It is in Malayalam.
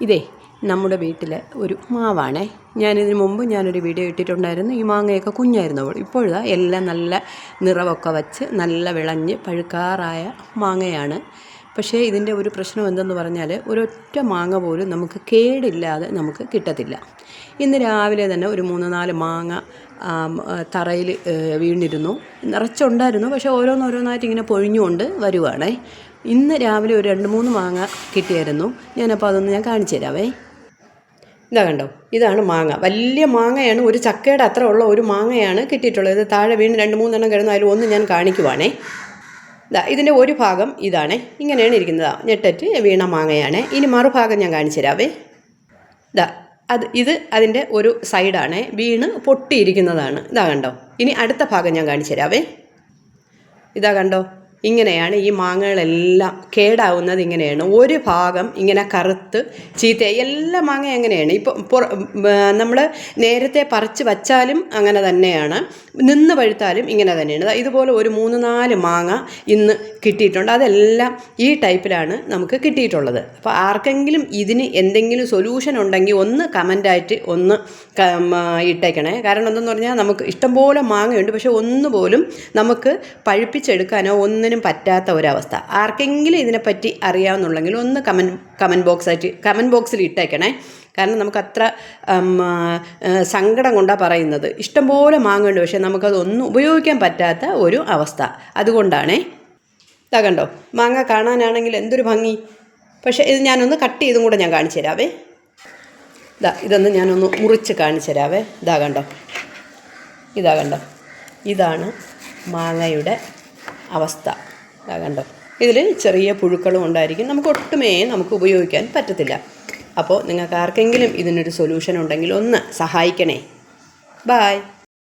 ഇതേ നമ്മുടെ വീട്ടിലെ ഒരു മാവാണേ. ഞാനിതിന് മുമ്പ് ഞാനൊരു വീഡിയോ ഇട്ടിട്ടുണ്ടായിരുന്നു. ഈ മാങ്ങയൊക്കെ കുഞ്ഞായിരുന്നപ്പോൾ ഇപ്പോഴാ എല്ലാം നല്ല നിറവൊക്കെ വച്ച് നല്ല വിളഞ്ഞ് പഴുക്കാറായ മാങ്ങയാണ്. പക്ഷേ ഇതിന്റെ ഒരു പ്രശ്നം എന്തെന്ന് പറഞ്ഞാൽ ഒരൊറ്റ മാങ്ങ പോലും നമുക്ക് കേടില്ലാതെ നമുക്ക് കിട്ടത്തില്ല. ഇന്ന് രാവിലെ തന്നെ ഒരു മൂന്ന് നാല് മാങ്ങ തറയിൽ വീണിരുന്നു. നിറച്ചുണ്ടായിരുന്നു. പക്ഷേ ഓരോന്നോരോന്നായിട്ട് ഇങ്ങനെ പൊഴിഞ്ഞുകൊണ്ട് വരുവാണേ. ഇന്ന് രാവിലെ ഒരു രണ്ട് മൂന്ന് മാങ്ങ കിട്ടിയായിരുന്നു. ഞാനപ്പോൾ അതൊന്ന് ഞാൻ കാണിച്ചു തരാവേ. ഇതാ കണ്ടോ? ഇതാണ് മാങ്ങ. വലിയ മാങ്ങയാണ്. ഒരു ചക്കയുടെ അത്ര ഉള്ള ഒരു മാങ്ങയാണ് കിട്ടിയിട്ടുള്ളത്. ഇത് താഴെ വീണ് രണ്ട് മൂന്നെണ്ണം കിടന്നു. അതിൽ ഒന്ന് ഞാൻ കാണിക്കുവാണേ. ഇതിന്റെ ഒരു ഭാഗം ഇതാണ്. ഇങ്ങനെയാണ് ഇരിക്കുന്നത്. ഞെട്ടറ്റ് വീണ മാങ്ങയാണ്. ഇനി മറുഭാഗം ഞാൻ കാണിച്ചു തരാവേ. ദാ അത് ഇത് അതിന്റെ ഒരു സൈഡാണ്. വീണ് പൊട്ടിയിരിക്കുന്നതാണ്. ഇതാ കണ്ടോ? ഇനി അടുത്ത ഭാഗം ഞാൻ കാണിച്ചു തരാവേ. ഇതാ കണ്ടോ? ഇങ്ങനെയാണ് ഈ മാങ്ങകളെല്ലാം കേടാവുന്നത് ഇങ്ങനെയാണ്. ഒരു ഭാഗം ഇങ്ങനെ കറുത്ത് ചീത്ത എല്ലാ മാങ്ങ എങ്ങനെയാണ് ഇപ്പോൾ നമ്മൾ നേരത്തെ പറിച്ച് വച്ചാലും അങ്ങനെ തന്നെയാണ്. നിന്ന് പഴുത്താലും ഇങ്ങനെ തന്നെയാണ്. ഇതുപോലെ ഒരു മൂന്ന് നാല് മാങ്ങ ഇന്ന് കിട്ടിയിട്ടുണ്ട്. അതെല്ലാം ഈ ടൈപ്പിലാണ് നമുക്ക് കിട്ടിയിട്ടുള്ളത്. അപ്പോൾ ആർക്കെങ്കിലും ഇതിന് എന്തെങ്കിലും സൊല്യൂഷൻ ഉണ്ടെങ്കിൽ ഒന്ന് കമന്റായിട്ട് ഒന്ന് ഇട്ടേക്കണേ. കാരണം എന്തെന്ന് പറഞ്ഞാൽ നമുക്ക് ഇഷ്ടംപോലെ മാങ്ങയുണ്ട്. പക്ഷേ ഒന്നുപോലും നമുക്ക് പഴുപ്പിച്ചെടുക്കാനോ ഒന്നിനും പറ്റാത്ത ഒരവസ്ഥ. ആർക്കെങ്കിലും ഇതിനെപ്പറ്റി അറിയാമെന്നുണ്ടെങ്കിൽ ഒന്ന് കമന്റ് കമന്റ് ബോക്സായിട്ട് കമന്റ് ബോക്സിൽ ഇട്ടേക്കണേ. കാരണം നമുക്കത്ര സങ്കടം കൊണ്ടാണ് പറയുന്നത്. ഇഷ്ടംപോലെ മാങ്ങയുണ്ട്. പക്ഷേ നമുക്കതൊന്നും ഉപയോഗിക്കാൻ പറ്റാത്ത ഒരു അവസ്ഥ. അതുകൊണ്ടാണേ ഇതാ കണ്ടോ? മാങ്ങ കാണാനാണെങ്കിൽ എന്തൊരു ഭംഗി. പക്ഷേ ഇത് ഞാനൊന്ന് കട്ട് ചെയ്തും കൂടെ ഞാൻ കാണിച്ചു തരാവേ. ഇതാ ഇതൊന്ന് ഞാനൊന്ന് മുറിച്ച് കാണിച്ചു തരാവേ. ഇതാ കണ്ടോ? ഇതാ കണ്ടോ? ഇതാണ് മാങ്ങയുടെ അവസ്ഥ. ഇതാ കണ്ടോ? ഇതിൽ ചെറിയ പുഴുക്കളും ഉണ്ടായിരിക്കും. നമുക്ക് ഒട്ടുമേ നമുക്ക് ഉപയോഗിക്കാൻ പറ്റത്തില്ല. അപ്പോൾ നിങ്ങൾക്ക് ആർക്കെങ്കിലും ഇതിനൊരു സൊല്യൂഷൻ ഉണ്ടെങ്കിൽ ഒന്ന് സഹായിക്കണേ. ബായ്